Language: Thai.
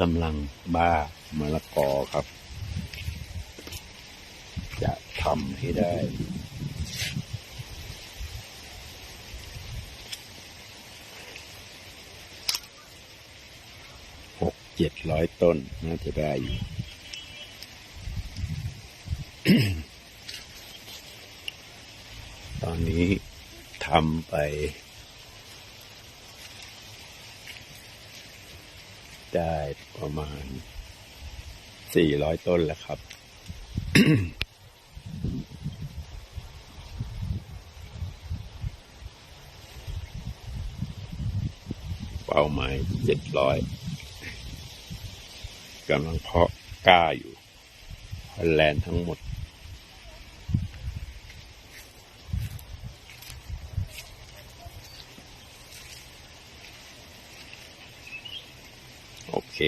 กำลังบ้ามะละกอครับ จะทำให้ได้ หกเจ็ดร้อยต้น น่าจะได้อยู่ตอนนี้ทำไป ได้ประมาณสี่ร้อยต้นแล้วครับ เป้าหมายเจ็ดร้อยกำลังเพาะกล้าอยู่ฮอลแลนด์ทั้งหมด โอเค